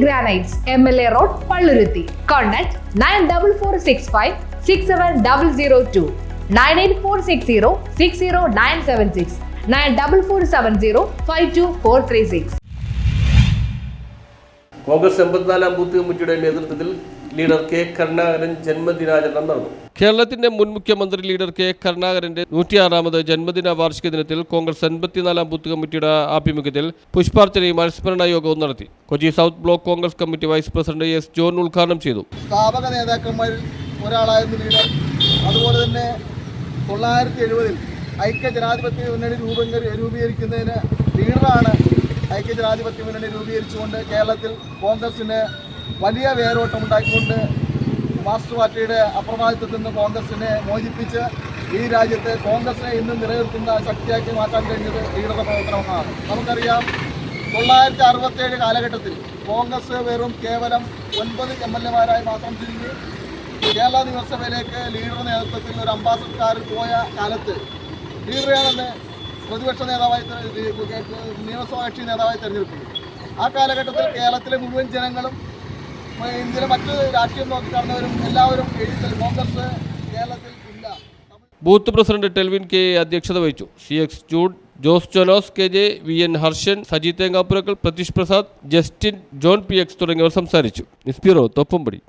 Granites M L A road Palluruthy contact nine double four six five six seven double zero two nine eight four six zero six zero nine seven six nine double four seven zero five two four three six Congress എൺപത്തിനാലാം booth കമ്മിറ്റിയുടെ നേതൃത്വത്തിൽ leader K Karunakaran ജന്മദിനാചരണം നടന്നു. കേരളത്തിന്റെ മുൻ മുഖ്യമന്ത്രി leader K കരുണാകരന്റെ നൂറ്റിയാറാമത് ജന്മദിന വാർഷിക ദിനത്തിൽ കോൺഗ്രസ് എൺപത്തിനാലാം ബൂത്ത് കമ്മിറ്റിയുടെ ആഭിമുഖ്യത്തിൽ പുഷ്പാർച്ചനയും അനുസ്മരണ യോഗവും നടത്തി. Kochi south block Congress committee vice president S John ഉദ്ഘാടനം ചെയ്തു. സ്ഥാപക നേതാക്കന്മാരിൽ ഒരാളായിരുന്നു ലീഡർ. അതുപോലെ തന്നെ തൊള്ളായിരത്തി എഴുപതിൽ ഐക്യ ജനാധിപത്യ മുന്നണി രൂപം രൂപീകരിക്കുന്നതിന് ലീഡറാണ് ഐക്യ ജനാധിപത്യ മുന്നണി രൂപീകരിച്ചുകൊണ്ട് കേരളത്തിൽ കോൺഗ്രസിന് വലിയ വേരോട്ടം ഉണ്ടാക്കിക്കൊണ്ട് മാസ്റ്റർ പാർട്ടിയുടെ അപ്രമാദിത്വത്തിൽ നിന്ന് കോൺഗ്രസിനെ മോചിപ്പിച്ച് ഈ രാജ്യത്തെ കോൺഗ്രസിനെ ഇന്ന് നിലനിർത്തുന്ന ശക്തിയാക്കി മാറ്റാൻ കഴിഞ്ഞത് ലീഡറുടെ പ്രവർത്തനമാണ് നമുക്കറിയാം തൊള്ളായിരത്തി അറുപത്തേഴ് കാലഘട്ടത്തിൽ കോൺഗ്രസ് വെറും കേവലം ഒൻപത് എം എൽ മാത്രം തിരിഞ്ഞ് കേരള നിയമസഭയിലേക്ക് ലീഡർ നേതൃത്വത്തിൽ ഒരു അംബാസഡർക്കാർ പോയ കാലത്ത് ലീഡറെയാണെന്ന് പ്രതിപക്ഷ നേതാവായി നിയമസഭാ കക്ഷി നേതാവായി തെരഞ്ഞെടുക്കുന്നത് ആ കാലഘട്ടത്തിൽ കേരളത്തിലെ മുഴുവൻ ജനങ്ങളും ഇന്ത്യയിലെ മറ്റ് രാഷ്ട്രീയം നോക്കിക്കാണുന്നവരും എല്ലാവരും എഴുതി കോൺഗ്രസ് കേരളത്തിൽ ഇല്ല. ബൂത്ത് പ്രസിഡന്റ് ടെൽവിൻ കെ അധ്യക്ഷത വഹിച്ചു. C X Jude Jose ചൊലോസ് K J V N Harshan Saji Thengapurakkal Pratheesh Prasad Justin John P X തുടങ്ങിയവർ സംസാരിച്ചു. നിസ്പീറോ തൊപ്പമ്പടി